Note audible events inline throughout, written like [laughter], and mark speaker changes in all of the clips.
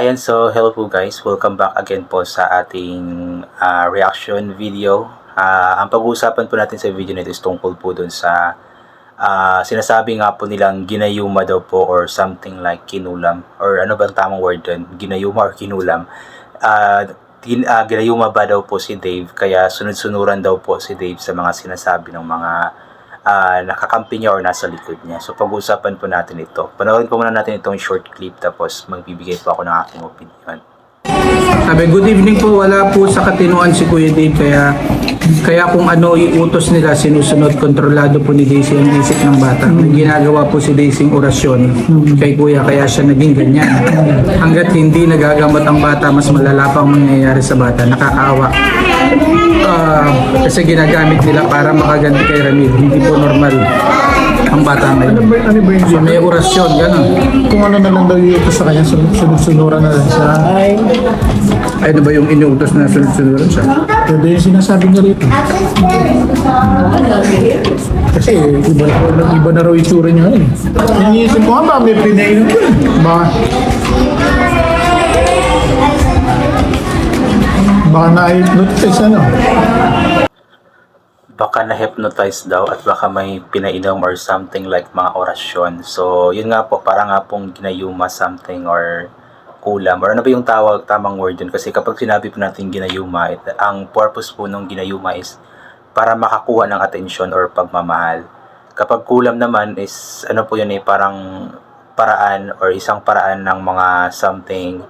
Speaker 1: Ayan, so hello po guys. Welcome back again po sa ating ah, reaction video. Ah, ang pag-uusapan po natin sa video nito is tungkol po dun sa ah, sinasabi nga po nilang ginayuma daw po or something like kinulam. Or ano bang tamang word dun? Ginayuma or kinulam. Ah, tin, ah, ginayuma ba daw po si Dave? Kaya sunod-sunuran daw po si Dave sa mga sinasabi ng mga ah, nakakampi niya or nasa likod niya. So pag-uusapan po natin ito. Panoorin po muna natin itong short clip tapos magbibigay po ako ng aking opinion.
Speaker 2: Sabi, good evening po. Wala po sa katinuan si Kuya Dave. Kaya, kaya kung ano iutos nila, sinusunod, kontrolado po ni Daisy ang isip ng bata. May ginagawa po si Daisy ang orasyon kay Kuya, kaya siya naging ganyan. Hanggat hindi nagagamot ang bata, mas malala pang mangyayari sa bata. Nakakaawa. Ah, kasi ginagamit nila para makaganti kay Ramil. Hindi po normal ang bata
Speaker 3: Ano
Speaker 2: ngayon.
Speaker 3: ba, ano ba yung
Speaker 2: So may orasyon, gano'n.
Speaker 3: Kung ano na lang daw iutos sa kanya, sun- sunod-sunuran na lang siya.
Speaker 2: Ay, ano ba yung inuutos na sunod-sunuran siya?
Speaker 3: Pwede yung sinasabi niya rito. Kasi iba, iba na raw itsura niya ngayon. Iniisip ko nga ba, may pinainom ko. Baka, baka na-hypnotize ano.
Speaker 1: Baka na-hypnotize daw at baka may pinainom or something like mga orasyon. So, yun nga po, para nga pong ginayuma something or kulam. Or ano ba yung tawag, tamang word yun? Kasi kapag sinabi po natin ginayuma, it, ang purpose po ng ginayuma is para makakuha ng atensyon or pagmamahal. Kapag kulam naman is, ano po yun eh, parang paraan or isang paraan ng mga something,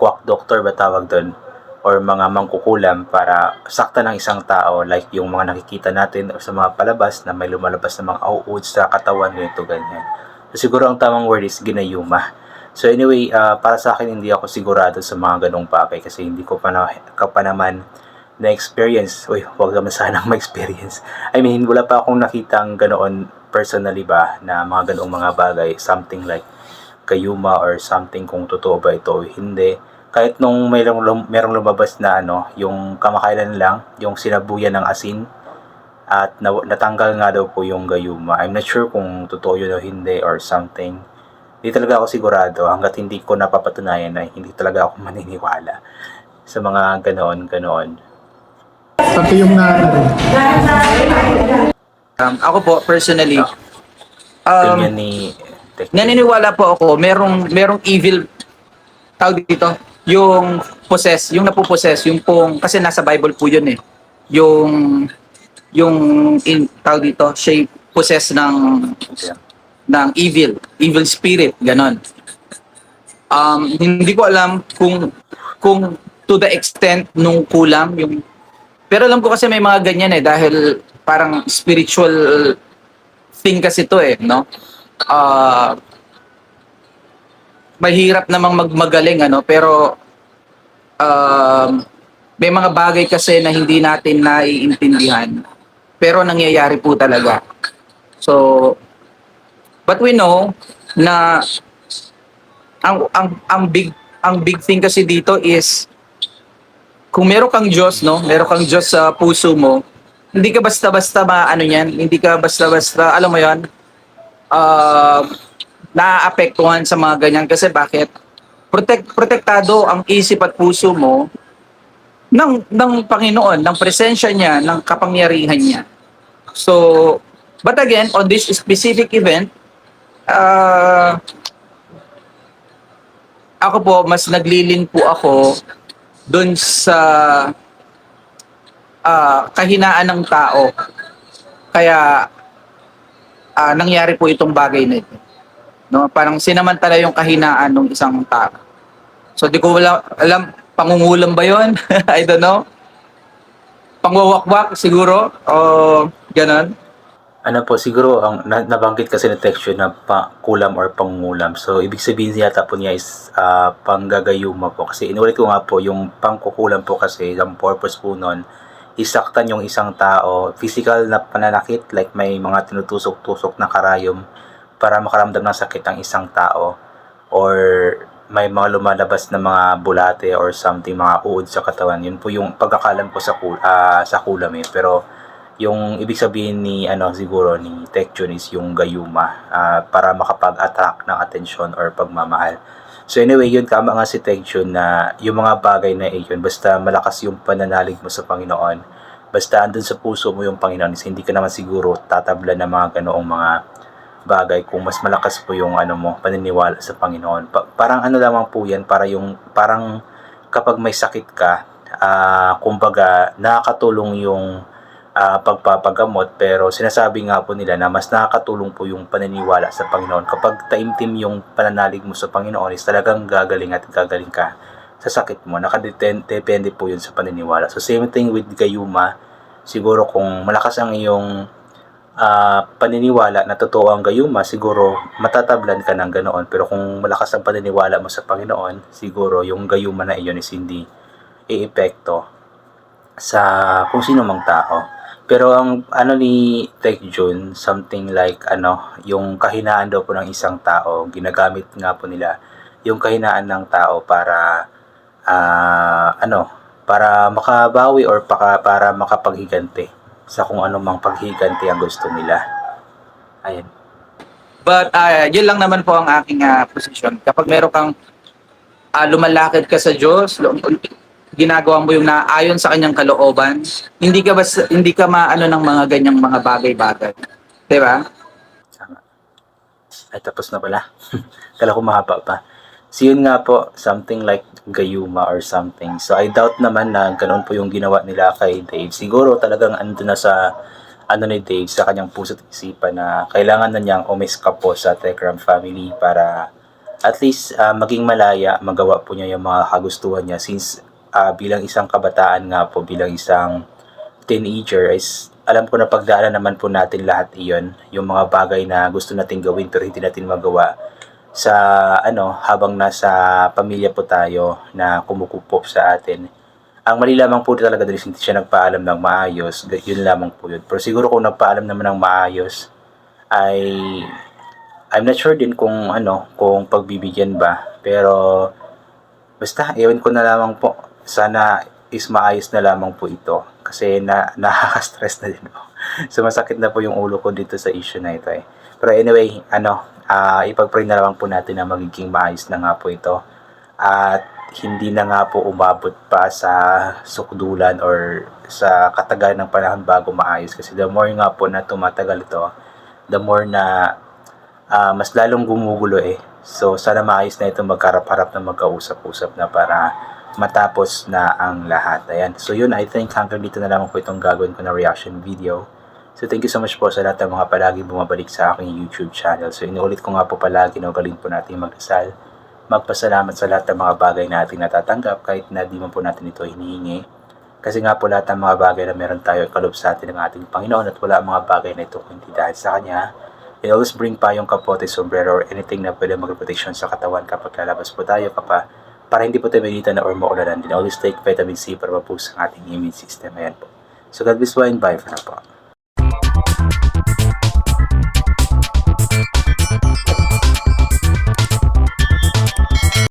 Speaker 1: quack doctor ba tawag doon? Or mga mangkukulam para sakta ng isang tao like yung mga nakikita natin sa mga palabas na may lumalabas na mga auod sa katawan nito ganyan. So, siguro ang tamang word is ginayuma. So anyway, ah, para sa akin hindi ako sigurado sa mga ganong bagay kasi hindi ko pa, na, ka pa naman na-experience. Uy, huwag naman sanang [laughs] ma-experience. I mean, wala pa akong nakitang ganoon personally ba na mga ganoong mga bagay. Something like kayuma or something kung totoo ba ito o hindi kahit nung mayroong, lum- merong lumabas na ano, yung kamakailan lang, yung sinabuyan ng asin, at na, natanggal nga daw po yung gayuma. I'm not sure kung totoo yun o hindi or something. Hindi talaga ako sigurado hanggat hindi ko napapatunayan na hindi talaga ako [laughs] maniniwala sa mga ganoon-ganoon.
Speaker 3: Pati yung na, ano.
Speaker 4: Um, ako po, personally, um,
Speaker 1: ni
Speaker 4: naniniwala po ako, merong, merong evil, tawag dito, yung possess, yung napuposes, yung pong, kasi nasa Bible po yun eh, yung, yung, in, tawag dito, siya possess ng, ng evil, evil spirit, ganon. Um, hindi ko alam kung, kung to the extent nung kulam, yung, pero alam ko kasi may mga ganyan eh, dahil parang spiritual thing kasi to eh, no? Ah, mahirap namang magmagaling ano, pero um, may mga bagay kasi na hindi natin naiintindihan. Pero nangyayari po talaga. So, but we know na ang ang ang big ang big thing kasi dito is kung meron kang Diyos, no? Meron kang Diyos sa puso mo, hindi ka basta-basta maano yan, hindi ka basta-basta, alam mo yan, uh, naaapektuhan sa mga ganyan. Kasi bakit? Protect, protektado ang isip at puso mo ng, ng Panginoon, ng presensya niya, ng kapangyarihan niya. So, but again, on this specific event, uh, ako po, mas naglilin po ako doon sa ah, kahinaan ng tao. Kaya ah, nangyari po itong bagay na ito. No, parang sinamantala yung kahinaan ng isang tao. So di ko wala, alam pangungulam ba 'yon? [laughs] I don't know. Pangwawakwak siguro o ganun.
Speaker 1: Ano po, siguro ang na, nabanggit kasi na texture na pa, or pangulam. So, ibig sabihin yata po niya is ah, panggagayuma po. Kasi inulit ko nga po, yung pangkukulam po kasi, ang purpose po nun, isaktan yung isang tao, physical na pananakit, like may mga tinutusok-tusok na karayom para makaramdam ng sakit ang isang tao. Or may mga lumalabas na mga bulate or something, mga uod sa katawan. Yun po yung pagkakalam ko sa, kul- ah, sa kulam eh. Pero yung ibig sabihin ni ano siguro ni Tekchun is yung gayuma ah, para makapag-attract ng atensyon or pagmamahal. So anyway, yun tama nga si Teg Jun na yung mga bagay na iyon, basta malakas yung pananalig mo sa Panginoon, basta andun sa puso mo yung Panginoon, is hindi ka naman siguro tatabla ng mga ganoong mga bagay kung mas malakas po yung ano mo, paniniwala sa Panginoon. Pa- parang ano lamang po yan, para yung, parang kapag may sakit ka, ah, kumbaga, nakakatulong yung ah, pagpapagamot pero sinasabi nga po nila na mas nakakatulong po yung paniniwala sa Panginoon. Kapag taimtim yung pananalig mo sa Panginoon is talagang gagaling at gagaling ka sa sakit mo. Nakadepende po yun sa paniniwala. So same thing with Gayuma. Siguro kung malakas ang iyong ah, paniniwala na totoo ang Gayuma, siguro matatablan ka ng ganoon. Pero kung malakas ang paniniwala mo sa Panginoon, siguro yung Gayuma na iyon is hindi iepekto sa kung sino mang tao. Pero ang ano ni Tech Jun, something like ano, yung kahinaan daw po ng isang tao, ginagamit nga po nila yung kahinaan ng tao para ah, ano, para makabawi or para, para makapaghiganti sa kung ano mang paghiganti ang gusto nila. Ayan.
Speaker 4: But ah, yun lang naman po ang aking ah, posisyon. Kapag meron kang ah, lumalakad ka sa Diyos, ginagawa mo yung naayon sa kanyang kalooban, hindi ka bas, hindi ka maano ng mga ganyang mga bagay-bagay. 'Di ba?
Speaker 1: Ay, tapos na pala. [laughs] Kala ko mahaba pa. So, yun nga po, something like Gayuma or something. So, I doubt naman na ganun po yung ginawa nila kay Dave. Siguro talagang ando na sa ano ni Dave sa kanyang puso at isipan na kailangan na niyang umiska po sa Tekram family para at least ah, maging malaya, magawa po niya yung mga kagustuhan niya since ah, bilang isang kabataan nga po, bilang isang teenager is alam ko na pagdaanan naman po natin lahat iyon, yung mga bagay na gusto natin gawin pero hindi natin magawa sa ano habang nasa pamilya po tayo na kumukupop sa atin. Ang mali lamang po talaga dahil hindi siya nagpaalam ng maayos, yun lamang po yun. Pero siguro kung nagpaalam naman ng maayos ay I'm not sure din kung ano, kung pagbibigyan ba. Pero basta ewan ko na lamang po. Sana is maayos na lamang po ito kasi na [laughs] nakaka-stress na din po. so masakit na po yung ulo ko dito sa issue na ito eh. Pero anyway, ano, ah ipag-pray na lamang po natin na magiging maayos na nga po ito. At hindi na nga po umabot pa sa sukdulan or sa katagal ng panahon bago maayos kasi the more nga po na tumatagal ito, the more na ah, mas lalong gumugulo eh. So sana maayos na ito magkarap-harap na magkausap-usap na para matapos na ang lahat. Ayan. So yun, I think hanggang dito na lamang po itong gagawin ko na reaction video. So thank you so much po sa lahat ng mga palagi bumabalik sa aking YouTube channel. So inuulit ko nga po palagi na ugaling po natin magdasal. Magpasalamat sa lahat ng mga bagay na ating natatanggap kahit na di man po natin ito hinihingi. Kasi nga po lahat ng mga bagay na meron tayo ay kalob sa atin ng ating Panginoon at wala mga bagay na ito kung hindi dahil sa Kanya. And always bring pa yung kapote, sombrero, or anything na pwede mag-protection sa katawan kapag lalabas po tayo kapa para hindi po tayo malita na or maulanan din. Always take vitamin C para mapusa ang ating immune system. Ayan po. So God bless po and bye for now po.